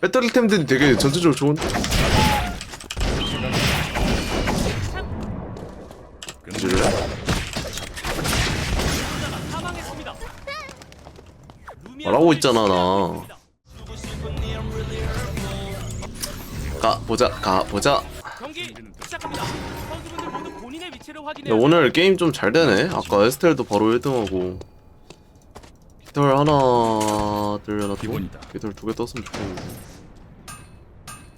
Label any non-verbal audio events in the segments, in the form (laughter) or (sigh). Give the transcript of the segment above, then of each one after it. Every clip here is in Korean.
배터리템들이 되게 전체적으로 좋은데? 사망했습니다. 말하고 있잖아, 나. 가 보자 가 보자 경기 시작합니다. 선수분들 모두 본인의 위치를 야, 확인해. 오늘 게임 좀 잘 되네 아까 에스텔도 바로 1등하고 깃털 하나 둘 하나 기본이다. 깃털 두 개 떴으면 좋겠는데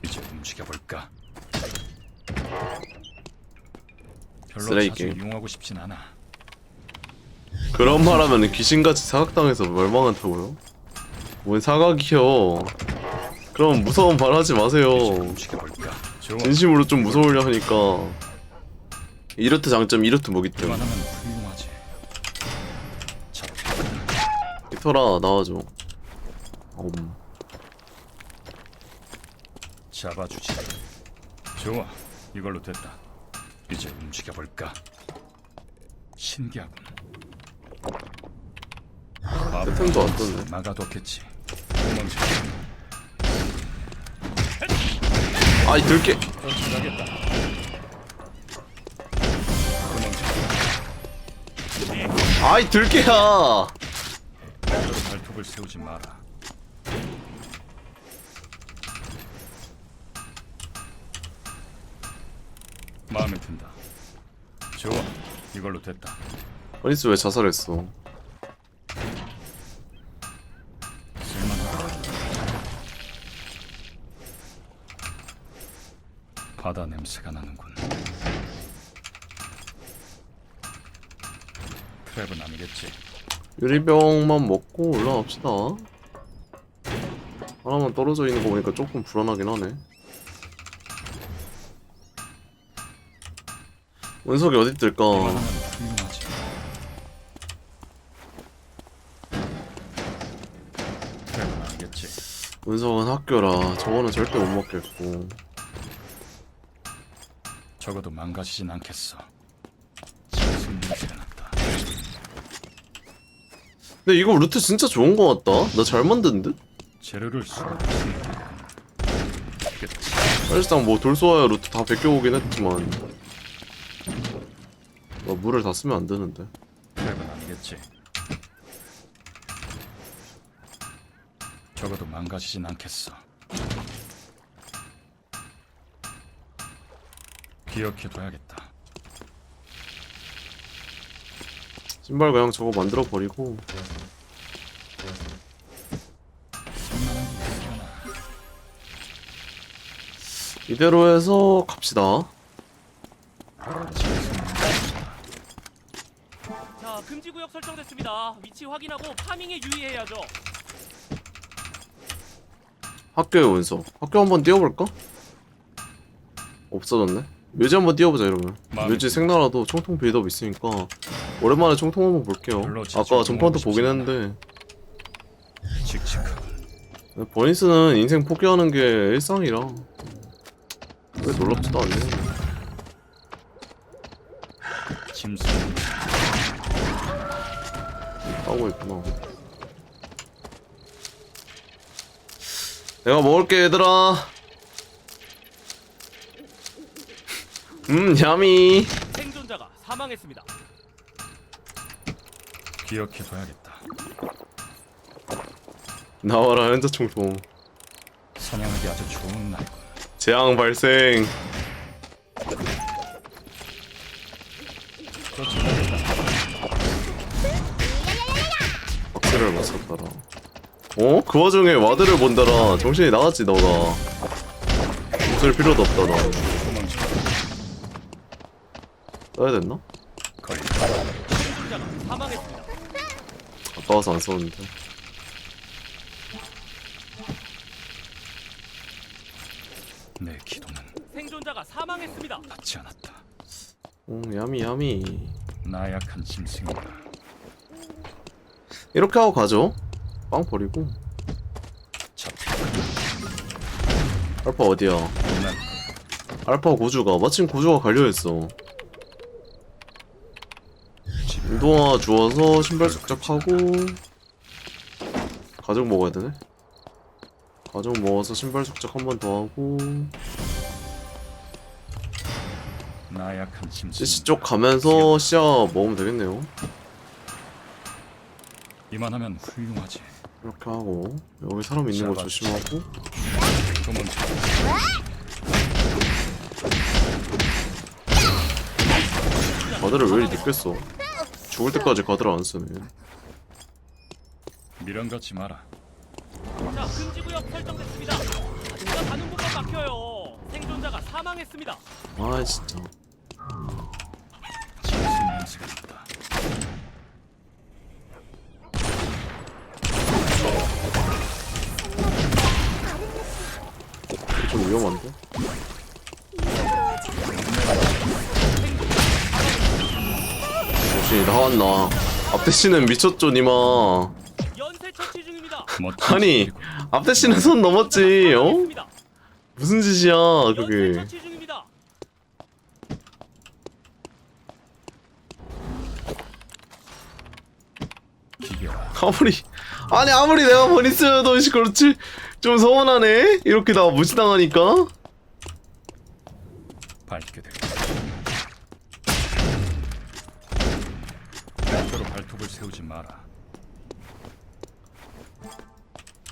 이제 움직여 볼까? 별로 쓰레기 자주 게임. 이용하고 싶진 않아. 그런 말 하면 귀신같이 사각당해서 멸망한다고요? 뭔 사각이요 그럼 무서운 말 하지 마세요 움직여 볼까? 좋아. 진심으로 좀 무서우려 하니까 이렇트 장점 이렇트 그만하면 훌륭 깃털아 나와줘 음. 잡아주지. 좋아. 이걸로 됐다. 이제 움직여 볼까? 신기하군. 세팅도 안 떴네. 막아뒀겠지. 도망쳐. 아이 들게. 도망쳐. 아이 들게야 발톱을 세우지 마라. 마음에 든다. 좋아, 이걸로 됐다. 어니스 왜 자살했어 쓸만하다. 바다 냄새가 나는군. 트랩은 아니겠지. 유리병만 먹고 올라갑시다 하나만 떨어져 있는 거 보니까 조금 불안하긴 하네 원석이 어디 아니겠지. 원석은 학교라 저거는 절대 못 먹겠고 적어도 망가지진 않겠어. 무슨 냄새가 난다. 근데 이거 루트 진짜 좋은 거 같다 나 잘 만든 듯? 재료를. 그치. 사실상 뭐 돌 쏘아야 루트 다 베껴오긴 했지만 나 물을 다 쓰면 안 되는데 트랩은 아니겠지. 적어도 망가지진 않겠어. 기억해둬야겠다. 신발 그냥 저거 만들어 버리고 이대로 해서 갑시다 자, 금지 구역 설정됐습니다. 위치 확인하고 파밍에 유의해야죠. 학교의 원석 학교 한번 뛰어볼까? 없어졌네 묘지 한번 이러면. 마음에 묘지. 생나라도 총통 빌드업 있으니까 오랜만에 총통 한번 볼게요. 별로 아까 전판도 보긴 싶지 했는데. 칙칙하군. 버니스는 인생 포기하는 게 일상이라. 왜 놀랍지도 않네. 짐승. 하고 있구나. 내가 먹을게 얘들아 음 야미 생존자가 사망했습니다. 기억해둬야겠다. 나와라 현자 총통 사냥하기 아주 좋은 날군. 재앙 발생 박스를 맞췄더라 어? 그 와중에 와드를 본다라 정신이 나갔지 너가 웃을 필요도 없다 나 써야 됐나? 걸린다. 생존자가 사망했습니다. 아까워서 안 썼는데 내 기도는 생존자가 사망했습니다. 받지 않았다. 음 야미 야미 나약한 짐승이다. 이렇게 하고 가죠 빵 버리고. 알파 어디야 난 알파 고주가 마침 고주가 갈려있어 운동화 주워서 신발 숙작하고 가죽 먹어야 되네 가죽 모아서 신발 숙적 한 번 더 하고 나약한 짐승. CC 쪽 가면서 시야 먹으면 되겠네요 이만하면 훌륭하지. 이렇게 하고 여기 사람 있는 거 조심하고 도망쳐. 가드를 왜 이리 써 죽을 때까지 가드를 안 쓰네 미련 갖지 마라. 자, 금지구역 설정됐습니다. 누가 가는 곳만 막혀요. 생존자가 사망했습니다. 아 진짜 짐승 냄새가 난다. 좀 위험한데? 역시 나왔나? 앞대씨는 미쳤죠 니마. 아니. 앞대씨는 손 넘었지 어? 무슨 짓이야 그게. 아무리 아니 아무리 내가 버니스여도 씨 그렇지? 좀 서운하네? 이렇게 나 무시당하니까? 밝게 될 거야. 절대로 발톱을 세우지 마라.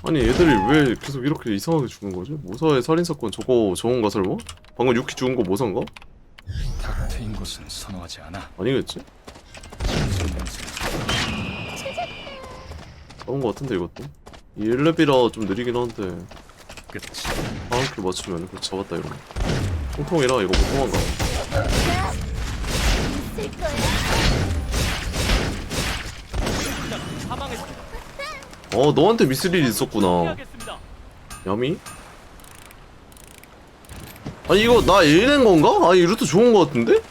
아니 얘들이 왜 계속 이렇게 이상하게 죽는 거지? 모사의 살인 사건 저거 저건가 설마? 방금 유키 죽은 거 모사인가? 탁 트인 곳은 선호하지 않아. 아니겠지? 냄새. 잡은 거 같은데 이것도 이 1렙이라 좀 느리긴 한데 끝이. 다음 킬 맞추면 그거 잡았다 이러면 통통이라 이거 못 도망가 어 너한테 미스릴이 있었구나. 야미? 아니 이거 나 1낸 건가? 아니 이 루트 좋은 거 같은데?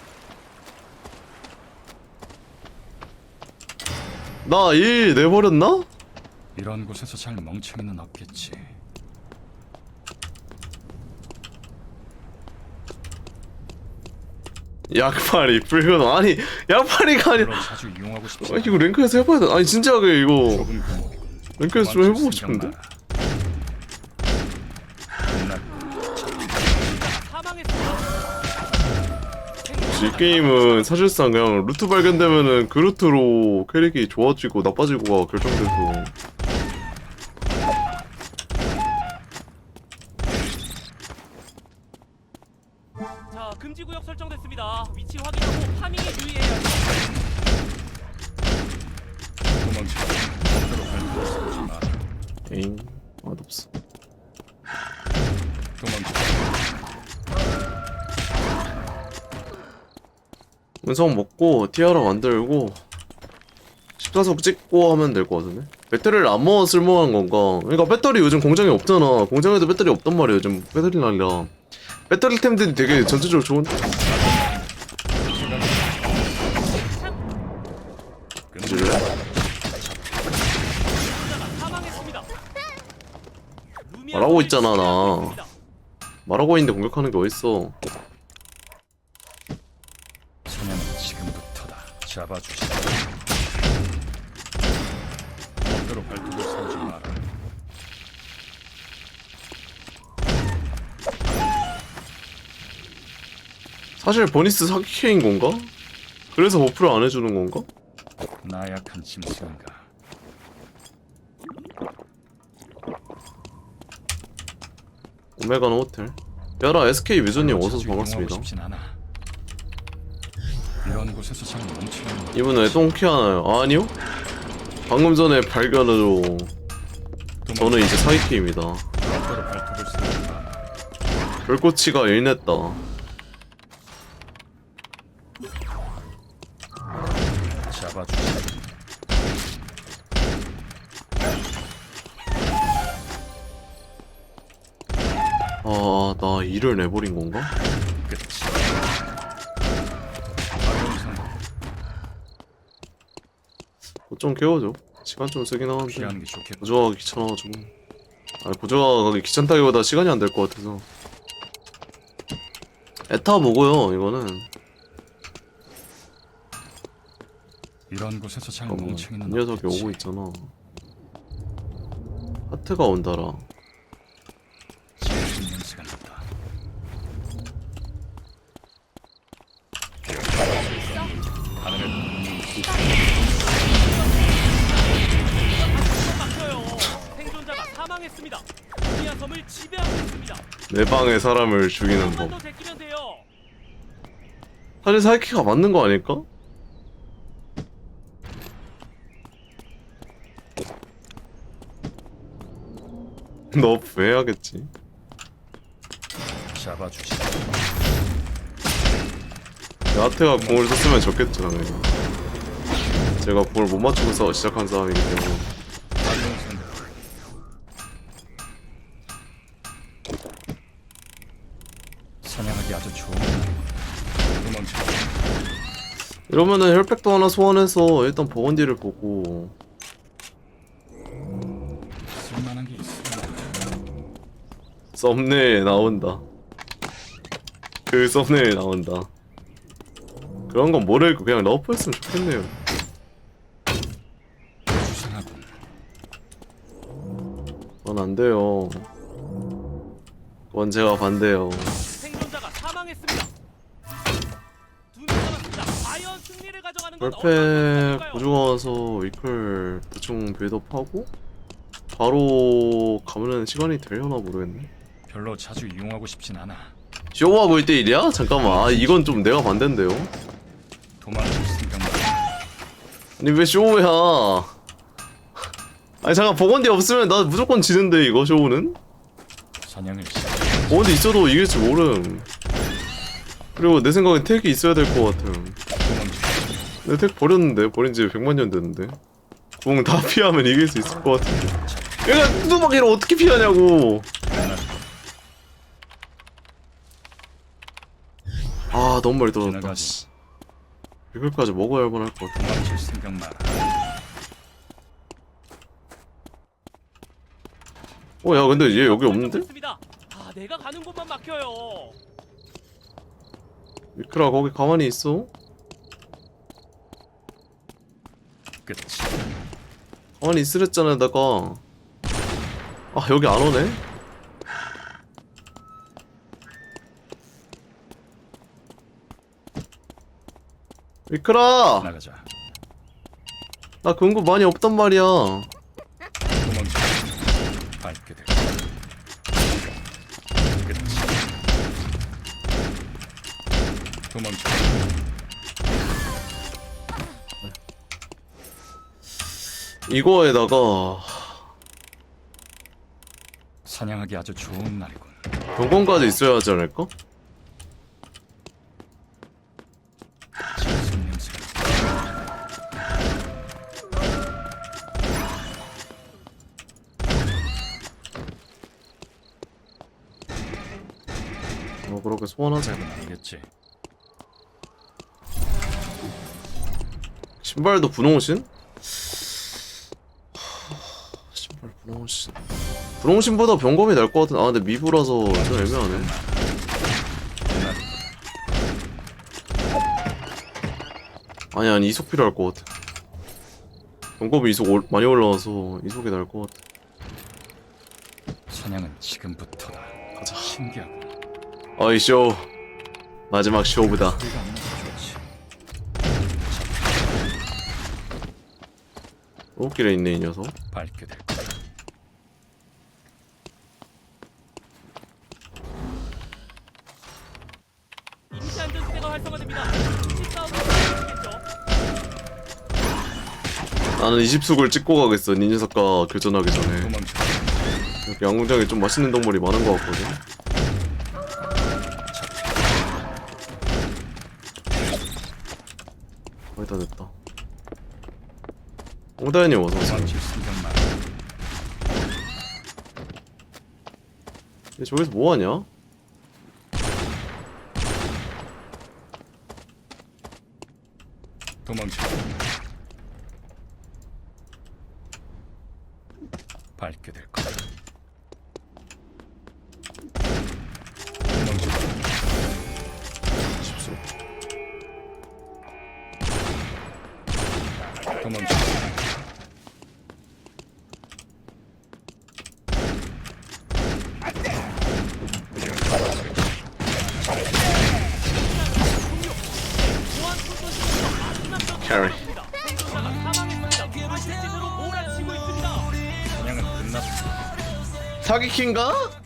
나1 내버렸나? 이런 곳에서 잘 멍청이는 없겠지. 약팔이 불근 아니 약팔이가 물론 자주 이용하고 싶지 아, 이거 랭크에서 해봐야 돼 아니 진지하게 이거 좁은 골목이군. 랭크에서 좀 해보고 싶은데? 이 게임은 사실상 그냥 루트 발견되면은 그 루트로 캐릭이 좋아지고 나빠지고가 결정돼서 에잉 맛없어. 운석 먹고 티아라 만들고 십자석 찍고 하면 될 것 같은데? 배터리를 안 모아 쓸모한 건가? 그러니까 배터리 요즘 공장에 없잖아 공장에도 배터리 없단 말이야 요즘 배터리는 아니라 배터리 템들이 되게 전체적으로 좋은데? 말하고 있잖아, 나. 말하고 있는데 공격하는 게 어딨어 지금부터다. 잡아주시. 절대로 발톱을 세우지 마라. 사실 버니스 사기캐인 건가? 그래서 버프를 안 해주는 건가? 나약한 짐승인가. 오메가는 호텔 야라 SK 자주 이용하고 반갑습니다. 이런 곳에서 멈추는 이분 왜 똥키하나요? 아니요 방금 전에 발견으로 저는 이제 마라. 별꼬치가 일냈다 일을 내버린 건가? 상황 옷좀 깨워줘. 시간 좀 쓰긴 하는데. 고조하기 귀찮아가지고. 아니 고조하기 귀찮다기보다 시간이 안 될 것 같아서. 에타 보고요 이거는. 이런 곳에서 잘 멍청이는 이 녀석이. 오고 있잖아. 하트가 온다라 내 방에 사람을 죽이는 법. 사실 사이키가 맞는 거 아닐까? (laughs) 너프 해야겠지. 잡아주시. 야테가 공을 썼으면 좋겠죠 당연히. 제가 공을 못 맞추고 서 시작한 싸움이기 때문에. 이러면은 혈백도 하나 소환해서 일단 버건디를 보고 쓸만한 게 있으면 썸네일 나온다. 그 썸네일 나온다. 그런 건 모르고 그냥 러프였으면 좋겠네요. 수상하군. 그건 안 돼요. 그건 제가 반대요. 선택일까요? 고정와서 위클 대충 빌드업하고 바로 가면은 시간이 되려나 모르겠네. 별로 자주 이용하고 싶진 않아. 쇼하고 1대1이야? 잠깐만 아 이건 좀 내가 반대인데요? 도망칠 생각만. 아니 왜 쇼우야 아니 잠깐 버건디 없으면 나 무조건 지는데 이거 쇼우는? 사냥을 시작. 버건디 있어도 이길지 모름 그리고 내 생각엔 택이 있어야 될 것 같음. 내택 버렸는데 버린 지 100만 년 됐는데 궁 다 (laughs) 피하면 이길 수 있을 것 같은데 얘가 뚜두박이를 어떻게 피하냐고 아 너무 멀리 떨어졌다 지나가지. 씨. 이걸까지 먹어야만 할 것 같아 도망칠 생각 마라. 어야 근데 얘 여기 없는데? 아, 내가 가는 곳만 막혀요. 미크라 거기 가만히 있어 끝이. 있으랬잖아 내가 아 여기 안 오네? 미크라 나가자. 나 근거 많이 없단 말이야 도망쳐. 밟게 될. 끝이. 도망쳐. 이거에다가 사냥하기 아주 좋은 날이군. 병건까지 있어야 하지 않을까? 냄새. 어 그렇게 소원하자 잘은 아니겠지. 신발도 분홍신? 하, 분홍신. 분홍신보다 병검이 날 것 같은 아 근데 미부라서 좀 애매하네. 아니 아니 이속 필요할 것 같아. 병검이 이속 올- 많이 올라와서 이속이 날 것 같아. 사냥은 지금부터다. 가자. 신기하고. 어이 쇼. 마지막 쇼부다. 소리가 안 좋지. 로길에 있네 이 녀석. 밟게 될거 나는 20숙을 찍고 가겠어 니 녀석과 교전하기 전에. 여기 양궁장에 좀 맛있는 동물이 많은 것 같거든 거의 다 됐다 홍다현님 어서오세요. 얘 저기서 뭐하냐? 도망쳐. 어. 사기킨가?